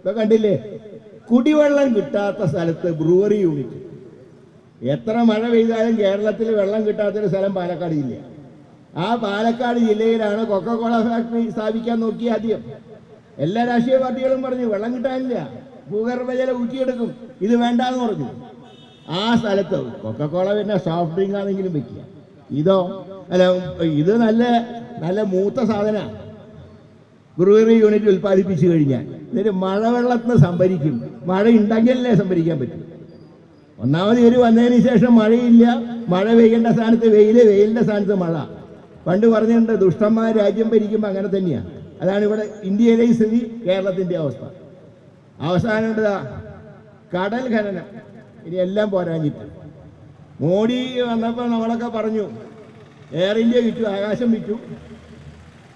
ഇപ്പൊ കണ്ടില്ലേ? കുടിവെള്ളം കിട്ടാത്ത സ്ഥലത്ത് ബ്രൂവറി യൂണിറ്റ്. എത്ര മഴ പെയ്താലും കേരളത്തിൽ വെള്ളം കിട്ടാത്തൊരു സ്ഥലം പാലക്കാട് ജില്ല. ആ പാലക്കാട് ജില്ലയിലാണ് കൊക്കക്കോള ഫാക്ടറി സ്ഥാപിക്കാൻ നോക്കി ആദ്യം. എല്ലാ രാഷ്ട്രീയ പാർട്ടികളും പറഞ്ഞു വെള്ളം കിട്ടാനില്ല. ഭൂഗർഭജലം ഊറ്റിയെടുക്കും. ഇത് വേണ്ടാന്ന് പറഞ്ഞു. ആ സ്ഥലത്ത് കൊക്കക്കോള പിന്നെ സോഫ്റ്റ് ഡ്രിങ്ക് ആണെങ്കിലും വെക്കുക. ഇതോ? അല്ല ഇത് നല്ല നല്ല മൂത്ത സാധനമാണ് ബ്രൂവറി യൂണിറ്റ് ഉൽപ്പാദിപ്പിച്ചു കഴിഞ്ഞാൽ. എന്നിട്ട് മഴവെള്ളത്തിന് സംഭരിക്കും. മഴ ഉണ്ടെങ്കിലല്ലേ സംഭരിക്കാൻ പറ്റും. ഒന്നാമത് ഇവർ വന്നതിന് ശേഷം മഴയില്ല. മഴ പെയ്യേണ്ട സ്ഥാനത്ത് വെയിൽ വെയിലിന്റെ സ്ഥാനത്ത് മഴ. പണ്ട് പറഞ്ഞിട്ടുണ്ട് ദുഷ്ടന്മാർ രാജ്യം ഭരിക്കുമ്പോൾ അങ്ങനെ തന്നെയാണ് അതാണ് ഇവിടെ ഇന്ത്യയിലെ സ്ഥിതി കേരളത്തിന്റെ അവസ്ഥ. അവസാനം ഉണ്ടതാ കടൽ ഖനനം. ഇനി എല്ലാം പോരാഞ്ഞിട്ട്. മോഡി വന്നപ്പോൾ നമ്മളൊക്കെ പറഞ്ഞു എയർ ഇന്ത്യ വിറ്റു ആകാശം വിറ്റു.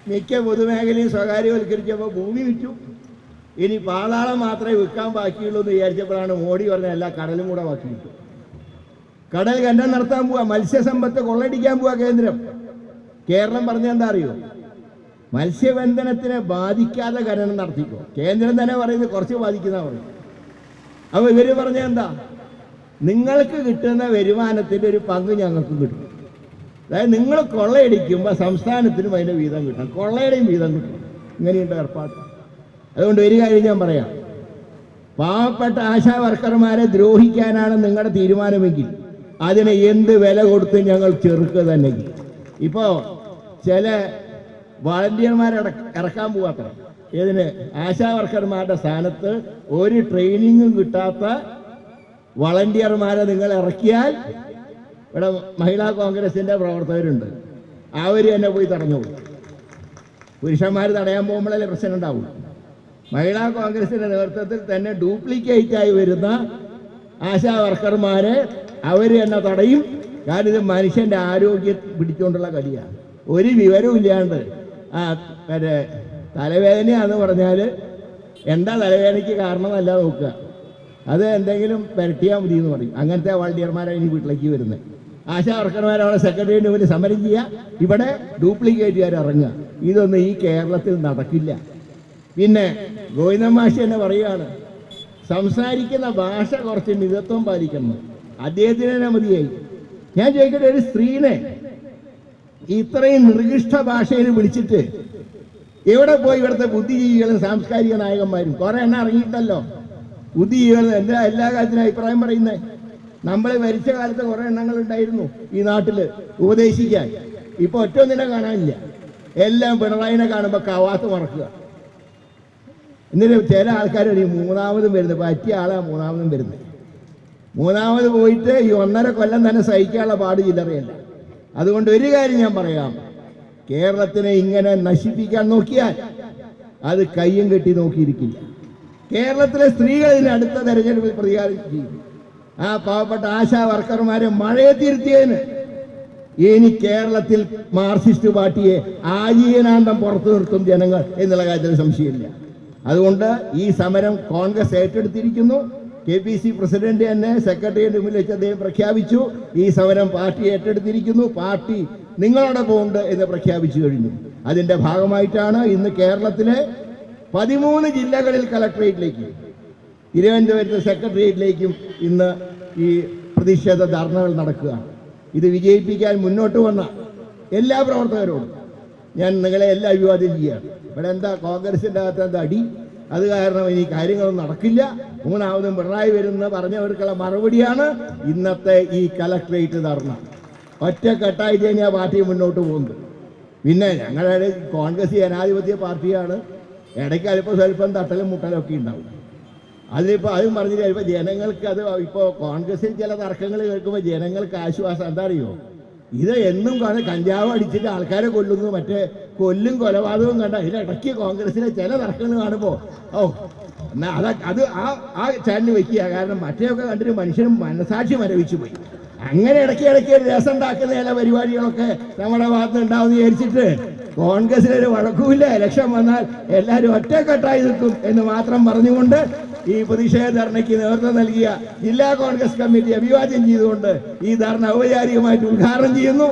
മിക്ക പൊതുമേഖലയും സ്വകാര്യവൽക്കരിച്ചപ്പോൾ ഭൂമി വിറ്റു. ഇനി പാതാളം മാത്രമേ വിൽക്കാൻ ബാക്കിയുള്ളൂ എന്ന് വിചാരിച്ചപ്പോഴാണ് മോഡി പറഞ്ഞ എല്ലാ കടലും കൂടെ ബാക്കി വിട്ടു കടൽ ഖനനം നടത്താൻ പോവാ മത്സ്യസമ്പത്ത് കൊള്ളടിക്കാൻ പോവാ കേന്ദ്രം. കേരളം പറഞ്ഞ എന്താ അറിയോ? മത്സ്യബന്ധനത്തിനെ ബാധിക്കാതെ ഖനനം നടത്തിക്കോ. കേന്ദ്രം തന്നെ പറയുന്നത് കുറച്ച് ബാധിക്കുന്ന പറയും അപ്പൊ ഇവർ പറഞ്ഞ എന്താ? നിങ്ങൾക്ക് കിട്ടുന്ന വരുമാനത്തിന്റെ ഒരു പങ്ക് ഞങ്ങൾക്ക് കിട്ടും. അതായത് നിങ്ങൾ കൊള്ളയടിക്കുമ്പോൾ സംസ്ഥാനത്തിനും അതിന്റെ വീതം കിട്ടണം. കൊള്ളയുടെയും വീതം കിട്ടും ഇങ്ങനെയുണ്ട് ഏർപ്പാട്. അതുകൊണ്ട് ഒരു കാര്യം ഞാൻ പറയാം. പാവപ്പെട്ട ആശാ വർക്കർമാരെ ദ്രോഹിക്കാനാണ് നിങ്ങളുടെ തീരുമാനമെങ്കിൽ അതിന് എന്ത് വില കൊടുത്ത് ഞങ്ങൾ ചെറുക്കുക തന്നെ ഇപ്പോൾ ചില വളണ്ടിയർമാരെ ഇറക്കാൻ പോവാത്ര ഇതിന് ആശാ വർക്കർമാരുടെ സ്ഥാനത്ത് ഒരു ട്രെയിനിങ്ങും കിട്ടാത്ത വളണ്ടിയർമാരെ നിങ്ങൾ ഇറക്കിയാൽ ഇവിടെ മഹിളാ കോൺഗ്രസിന്റെ പ്രവർത്തകരുണ്ട്. അവർ തന്നെ പോയി തടഞ്ഞു പുരുഷന്മാർ തടയാൻ പോകുമ്പോഴല്ലേ പ്രശ്നം ഉണ്ടാവും മഹിളാ കോൺഗ്രസിന്റെ നേതൃത്വത്തിൽ തന്നെ ഡ്യൂപ്ലിക്കേറ്റ് ആയി വരുന്ന ആശാ വർക്കർമാരെ അവർ തന്നെ തടയും. കാരണം ഇത് മനുഷ്യന്റെ ആരോഗ്യം പിടിച്ചുകൊണ്ടുള്ള കളിയാണ് ഒരു വിവരവും ഇല്ലാണ്ട്. ആ മറ്റേ തലവേദനയാന്ന് പറഞ്ഞാൽ എന്താ തലവേദനയ്ക്ക് കാരണമല്ല നോക്കുക. അത് എന്തെങ്കിലും പരട്ടിയാൽ മതി എന്ന് പറയും. അങ്ങനത്തെ വളണ്ടിയർമാരാണ് ഇനി വീട്ടിലേക്ക് വരുന്നത്. ആശാ വർക്കർമാരവിടെ സെക്രട്ടറിയുടെ മുന്നിൽ സമരം ചെയ്യുക. ഇവിടെ ഡ്യൂപ്ലിക്കേറ്റുകാർ ഇറങ്ങുക. ഇതൊന്നും ഈ കേരളത്തിൽ നടക്കില്ല. പിന്നെ ഗോവിന്ദ മാഷി തന്നെ പറയുകയാണ് സംസാരിക്കുന്ന ഭാഷ കുറച്ച് മിതത്വം പാലിക്കണം. അദ്ദേഹത്തിന് തന്നെ മതിയായി. ഞാൻ ചോദിക്കട്ടെ ഒരു സ്ത്രീനെ ഇത്രയും നിർഗിഷ്ട ഭാഷയിൽ വിളിച്ചിട്ട് എവിടെ പോയി ഇവിടുത്തെ ബുദ്ധിജീവികളും സാംസ്കാരിക നായകന്മാരും? കുറെ എണ്ണം ഇറങ്ങിയിട്ടല്ലോ ബുദ്ധിജീവികൾ എന്താ എല്ലാ കാര്യത്തിനും അഭിപ്രായം പറയുന്നത് നമ്മൾ ഭരിച്ച കാലത്ത് കുറെ എണ്ണങ്ങൾ ഉണ്ടായിരുന്നു ഈ നാട്ടിൽ ഉപദേശിക്കാൻ. ഇപ്പൊ ഒറ്റ ഒന്നിനെ കാണാനില്ല. എല്ലാം പിണറായിനെ കാണുമ്പോൾ കവാത്ത് മറക്കുക. എന്നിട്ട് ചില ആൾക്കാർ മൂന്നാമതും വരുന്നത്. പറ്റിയ ആളാ മൂന്നാമതും വരുന്നത്. മൂന്നാമത് പോയിട്ട് ഈ ഒന്നര കൊല്ലം തന്നെ സഹിക്കാനുള്ള പാട് ചില്ലറയല്ല അതുകൊണ്ട് ഒരു കാര്യം ഞാൻ പറയാം. കേരളത്തിനെ ഇങ്ങനെ നശിപ്പിക്കാൻ നോക്കിയാൽ അത് കയ്യും കെട്ടി നോക്കിയിരിക്കില്ല. കേരളത്തിലെ സ്ത്രീകൾ ഇതിന് അടുത്ത തെരഞ്ഞെടുപ്പിൽ പ്രതികാരം ചെയ്യും ആ പാവപ്പെട്ട ആശാ വർക്കർമാരെ മഴയെ തിരുത്തിയതിന് ഇനി കേരളത്തിൽ മാർക്സിസ്റ്റ് പാർട്ടിയെ ആജീവനാന്തം പുറത്തു നിർത്തും ജനങ്ങൾ എന്നുള്ള കാര്യത്തിൽ സംശയമില്ല. അതുകൊണ്ട് ഈ സമരം കോൺഗ്രസ് ഏറ്റെടുത്തിരിക്കുന്നു. കെ പി സി പ്രസിഡന്റ് തന്നെ സെക്രട്ടറിയുടെ മുന്നിൽ വെച്ച് അദ്ദേഹം പ്രഖ്യാപിച്ചു. ഈ സമരം പാർട്ടി ഏറ്റെടുത്തിരിക്കുന്നു. പാർട്ടി നിങ്ങളോടൊപ്പം ഉണ്ട് എന്ന് പ്രഖ്യാപിച്ചു കഴിഞ്ഞു. അതിന്റെ ഭാഗമായിട്ടാണ് ഇന്ന് കേരളത്തിലെ പതിമൂന്ന് ജില്ലകളിൽ കളക്ടറേറ്റിലേക്ക് തിരുവനന്തപുരത്ത് സെക്രട്ടേറിയറ്റിലേക്കും ഇന്ന് ഈ പ്രതിഷേധ ധർണകൾ നടക്കുക. ഇത് വിജയിപ്പിക്കാൻ മുന്നോട്ട് വന്ന എല്ലാ പ്രവർത്തകരോടും ഞാൻ നിങ്ങളെ എല്ലാം അഭിവാദ്യം ചെയ്യുകയാണ്. ഇവിടെ എന്താ കോൺഗ്രസിന്റെ അകത്ത് എന്താ അടി? അത് കാരണം ഇനി കാര്യങ്ങളൊന്നും നടക്കില്ല. മൂന്നാമതും പിണറായി വരുന്ന പറഞ്ഞവർക്കുള്ള മറുപടിയാണ് ഇന്നത്തെ ഈ കലക്ട്രേറ്റ് ധർണ. ഒറ്റക്കെട്ടായി തന്നെയാണ് പാർട്ടി മുന്നോട്ട് പോകുന്നത് പിന്നെ ഞങ്ങളുടെ കോൺഗ്രസ് ജനാധിപത്യ പാർട്ടിയാണ്. ഇടയ്ക്ക് അല്പം സ്വല്പം തട്ടലും മുട്ടലും ഒക്കെ ഉണ്ടാവും. അതിലിപ്പോൾ അതും പറഞ്ഞില്ല ഇപ്പോൾ ജനങ്ങൾക്ക് അത് ഇപ്പോൾ കോൺഗ്രസിൽ ചില തർക്കങ്ങൾ കേൾക്കുമ്പോൾ ജനങ്ങൾക്ക് ആശ്വാസം. എന്താ അറിയോ? ഇത് എന്നും കാണും. കഞ്ചാവ് അടിച്ചിട്ട് ആൾക്കാരെ കൊല്ലുന്നു. മറ്റേ കൊല്ലും കൊലപാതകവും കണ്ട. ഇതിലിടയ്ക്ക് കോൺഗ്രസിലെ ചില തർക്കങ്ങൾ കാണുമ്പോൾ ഓ എന്നാ അത് അത് ആ ആ ചാനൽ വെക്കുക. കാരണം മറ്റേയൊക്കെ കണ്ടിട്ട് മനുഷ്യനും മനസാക്ഷി മരവിച്ചു പോയി. അങ്ങനെ ഇടയ്ക്ക് ഇടയ്ക്ക് രസം ഉണ്ടാക്കുന്ന ചില പരിപാടികളൊക്കെ നമ്മുടെ ഭാഗത്ത് ഉണ്ടാവുമെന്ന് വിചാരിച്ചിട്ട് കോൺഗ്രസിനൊരു വഴക്കുമില്ല. ഇലക്ഷൻ വന്നാൽ എല്ലാവരും ഒറ്റക്കെട്ടായി നിൽക്കും എന്ന് മാത്രം പറഞ്ഞുകൊണ്ട് ഈ പ്രതിഷേധ ധർണയ്ക്ക് നേതൃത്വം നൽകിയ ജില്ലാ കോൺഗ്രസ് കമ്മിറ്റി അഭിവാദ്യം ചെയ്തുകൊണ്ട് ഈ ധർണ ഔപചാരികമായിട്ട് ഉദ്ഘാടനം ചെയ്യുന്നു.